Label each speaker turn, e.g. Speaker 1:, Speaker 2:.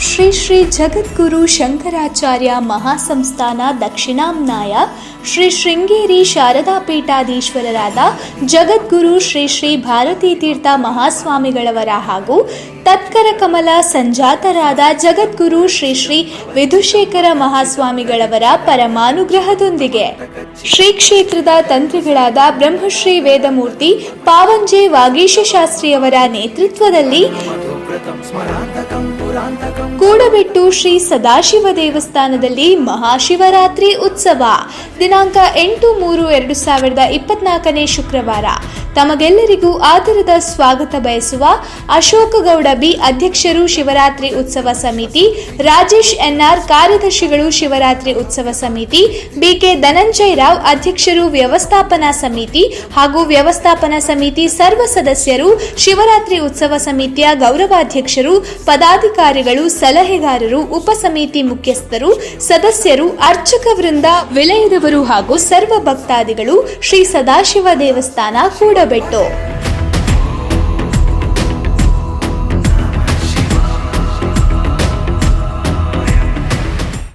Speaker 1: ಶ್ರೀ ಶ್ರೀ ಜಗದ್ಗುರು ಶಂಕರಾಚಾರ್ಯ ಮಹಾಸಂಸ್ಥಾನ ದಕ್ಷಿಣಾಂನಾಯ ಶ್ರೀ ಶೃಂಗೇರಿ ಶಾರದಾ ಪೀಠಾಧೀಶ್ವರರಾದ ಜಗದ್ಗುರು ಶ್ರೀ ಶ್ರೀ ಭಾರತೀ ತೀರ್ಥ ಮಹಾಸ್ವಾಮಿಗಳವರ ಹಾಗೂ ತತ್ಕರ ಕಮಲ ಸಂಜಾತರಾದ ಜಗದ್ಗುರು ಶ್ರೀ ಶ್ರೀ ವಿಧುಶೇಖರ ಮಹಾಸ್ವಾಮಿಗಳವರ ಪರಮಾನುಗ್ರಹದೊಂದಿಗೆ ಶ್ರೀ ಕ್ಷೇತ್ರದ ತಂತ್ರಿಗಳಾದ ಬ್ರಹ್ಮಶ್ರೀ ವೇದಮೂರ್ತಿ ಪಾವಂಜೆ ವಾಗೀಶ ಶಾಸ್ತ್ರಿಯವರ ನೇತೃತ್ವದಲ್ಲಿ ಕೂಡಬೆಟ್ಟು ಶ್ರೀ ಸದಾಶಿವ ದೇವಸ್ಥಾನದಲ್ಲಿ ಮಹಾಶಿವರಾತ್ರಿ ಉತ್ಸವ. ದಿನಾಂಕ ಎಂಟು ಮೂರು ಎರಡು ಸಾವಿರದ ಇಪ್ಪತ್ನಾಲ್ಕನೇ ಶುಕ್ರವಾರ. ತಮಗೆಲ್ಲರಿಗೂ ಆದರದ ಸ್ವಾಗತ ಬಯಸುವ ಅಶೋಕ ಗೌಡ ಬಿ ಅಧ್ಯಕ್ಷರು ಶಿವರಾತ್ರಿ ಉತ್ಸವ ಸಮಿತಿ, ರಾಜೇಶ್ ಎನ್ಆರ್ ಕಾರ್ಯದರ್ಶಿಗಳು ಶಿವರಾತ್ರಿ ಉತ್ಸವ ಸಮಿತಿ, ಬಿಕೆ ಧನಂಜಯ ರಾವ್ ಅಧ್ಯಕ್ಷರು ವ್ಯವಸ್ಥಾಪನಾ ಸಮಿತಿ ಹಾಗೂ ವ್ಯವಸ್ಥಾಪನಾ ಸಮಿತಿ ಸರ್ವ ಸದಸ್ಯರು, ಶಿವರಾತ್ರಿ ಉತ್ಸವ ಸಮಿತಿಯ ಗೌರವಾಧ್ಯಕ್ಷರು, ಪದಾಧಿಕಾರಿಗಳು, ಸಲಹೆಗಾರರು, ಉಪಸಮಿತಿ ಮುಖ್ಯಸ್ಥರು, ಸದಸ್ಯರು, ಅರ್ಚಕ ವೃಂದ, ವಿಲಯದವರು ಹಾಗೂ ಸರ್ವ ಭಕ್ತಾದಿಗಳು ಶ್ರೀ ಸದಾಶಿವ ದೇವಸ್ಥಾನ ಕೂಡಬೆಟ್ಟು